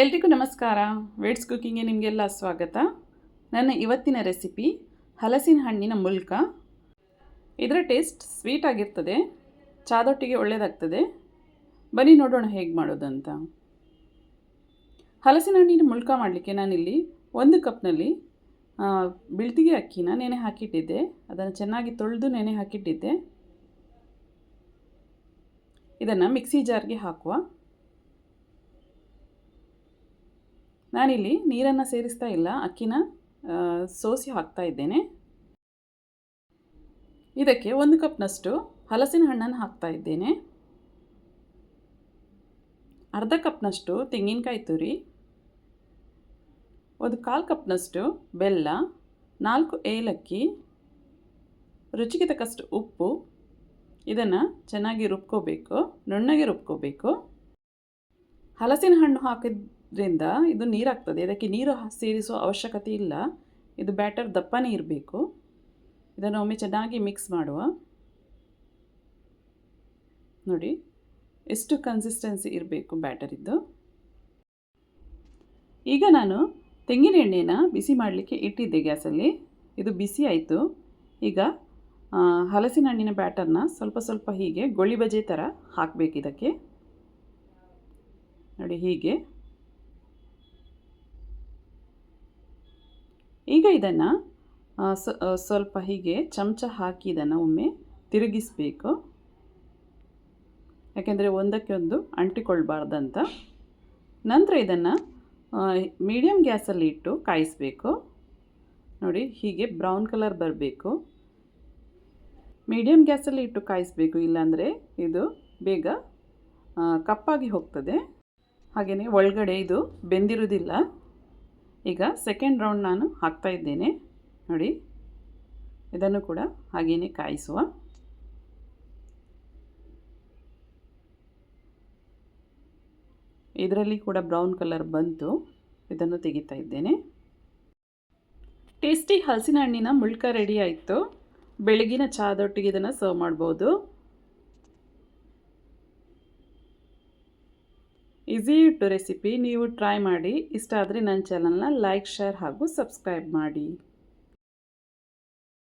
ಎಲ್ರಿಗೂ ನಮಸ್ಕಾರ. ವೇಡ್ಸ್ ಕುಕ್ಕಿಂಗ್ಗೆ ನಿಮಗೆಲ್ಲ ಸ್ವಾಗತ. ನನ್ನ ಇವತ್ತಿನ ರೆಸಿಪಿ ಹಲಸಿನ ಹಣ್ಣಿನ ಮುಲ್ಕ. ಇದರ ಟೇಸ್ಟ್ ಸ್ವೀಟ್ ಆಗಿರ್ತದೆ. ಚಾದೊಟ್ಟಿಗೆ ಒಳ್ಳೆಯದಾಗ್ತದೆ ಬನ್ನಿ ನೋಡೋಣ ಹೇಗೆ ಮಾಡೋದಂತ. ಹಲಸಿನ ಹಣ್ಣಿನ ಮುಲ್ಕ ಮಾಡಲಿಕ್ಕೆ ನಾನಿಲ್ಲಿ ಒಂದು ಕಪ್ನಲ್ಲಿ ಬಿಳ್ತಿಗೆ ಅಕ್ಕಿನ ನೆನೆ ಹಾಕಿಟ್ಟಿದ್ದೆ. ಅದನ್ನು ಚೆನ್ನಾಗಿ ತೊಳೆದು ನೆನೆ ಹಾಕಿಟ್ಟಿದ್ದೆ. ಇದನ್ನು ಮಿಕ್ಸಿ ಜಾರ್ಗೆ ಹಾಕುವ. ನಾನಿಲ್ಲಿ ನೀರನ್ನು ಸೇರಿಸ್ತಾ ಇಲ್ಲ, ಅಕ್ಕಿನ ಸೋಸಿ ಹಾಕ್ತಾ ಇದ್ದೇನೆ. ಇದಕ್ಕೆ ಒಂದು ಕಪ್ನಷ್ಟು ಹಲಸಿನ ಹಣ್ಣನ್ನು ಹಾಕ್ತಾ ಇದ್ದೇನೆ. ಅರ್ಧ ಕಪ್ನಷ್ಟು ತೆಂಗಿನಕಾಯಿ ತುರಿ, ಒಂದು ಕಾಲು ಕಪ್ನಷ್ಟು ಬೆಲ್ಲ, ನಾಲ್ಕು ಏಲಕ್ಕಿ, ರುಚಿಗೆ ತಕ್ಕಷ್ಟು ಉಪ್ಪು, ಇದನ್ನು ಚೆನ್ನಾಗಿ ರುಬ್ಕೋಬೇಕು, ನುಣ್ಣಗೆ ರುಬ್ಕೋಬೇಕು. ಹಲಸಿನ ಹಣ್ಣು ಹಾಕಿದ್ರಿಂದ ಇದು ನೀರಾಗ್ತದೆ. ಇದಕ್ಕೆ ನೀರು ಸೇರಿಸುವ ಅವಶ್ಯಕತೆ ಇಲ್ಲ. ಇದು ಬ್ಯಾಟರ್ ದಪ್ಪನೇ ಇರಬೇಕು ಇದನ್ನು ಒಮ್ಮೆ ಚೆನ್ನಾಗಿ ಮಿಕ್ಸ್ ಮಾಡುವ. ನೋಡಿ, ಎಷ್ಟು ಕನ್ಸಿಸ್ಟೆನ್ಸಿ ಇರಬೇಕು ಬ್ಯಾಟರಿದ್ದು ಈಗ ನಾನು ತೆಂಗಿನ ಎಣ್ಣೆನ ಬಿಸಿ ಮಾಡಲಿಕ್ಕೆ ಇಟ್ಟಿದ್ದೆ ಗ್ಯಾಸಲ್ಲಿ. ಇದು ಬಿಸಿ ಆಯಿತು. ಈಗ ಹಲಸಿನ ಹಣ್ಣಿನ ಬ್ಯಾಟರ್ನ ಸ್ವಲ್ಪ ಸ್ವಲ್ಪ ಹೀಗೆ ಗೋಳಿ ಬಜೆ ಥರ ಹಾಕಬೇಕು ಇದಕ್ಕೆ. ನೋಡಿ ಹೀಗೆ. ಈಗ ಇದನ್ನು ಸ್ವಲ್ಪ ಹೀಗೆ ಚಮಚ ಹಾಕಿ ಇದನ್ನು ಒಮ್ಮೆ ತಿರುಗಿಸಬೇಕು. ಯಾಕೆಂದರೆ ಒಂದಕ್ಕೆ ಒಂದು ಅಂಟಿಕೊಳ್ಬಾರ್ದಂತ. ನಂತರ ಇದನ್ನು ಮೀಡಿಯಮ್ ಗ್ಯಾಸಲ್ಲಿ ಇಟ್ಟು ಕಾಯಿಸಬೇಕು. ನೋಡಿ, ಹೀಗೆ ಬ್ರೌನ್ ಕಲರ್ ಬರಬೇಕು. ಮೀಡಿಯಮ್ ಗ್ಯಾಸಲ್ಲಿ ಇಟ್ಟು ಕಾಯಿಸಬೇಕು, ಇಲ್ಲಾಂದರೆ ಇದು ಬೇಗ ಕಪ್ಪಾಗಿ ಹೋಗ್ತದೆ. ಹಾಗೆಯೇ ಒಳಗಡೆ ಇದು ಬೆಂದಿರುವುದಿಲ್ಲ. ಈಗ ಸೆಕೆಂಡ್ ರೌಂಡ್ ನಾನು ಹಾಕ್ತಾ ಇದ್ದೇನೆ. ನೋಡಿ. ಇದನ್ನು ಕೂಡ ಹಾಗೆಯೇ ಕಾಯಿಸುವ. ಇದರಲ್ಲಿ ಕೂಡ ಬ್ರೌನ್ ಕಲರ್ ಬಂತು. ಇದನ್ನು ತೆಗಿತಾ ಇದ್ದೇನೆ. ಟೇಸ್ಟಿ ಹಲಸಿನ ಹಣ್ಣಿನ ಮುಳ್ಕ ರೆಡಿ ಆಯಿತು. ಬೆಳಗಿನ ಚಹಾದೊಟ್ಟಿಗೆ ಇದನ್ನು ಸರ್ವ್ ಮಾಡ್ಬೋದು. ಈಸಿ ರೆಸಿಪಿ ನೀವು ಟ್ರೈ ಮಾಡಿ. ಇಷ್ಟ ಆದರೆ ನನ್ನ ಚಾನಲ್ನ ಲೈಕ್ ಶೇರ್ ಹಾಗೂ ಸಬ್ಸ್ಕ್ರೈಬ್ ಮಾಡಿ.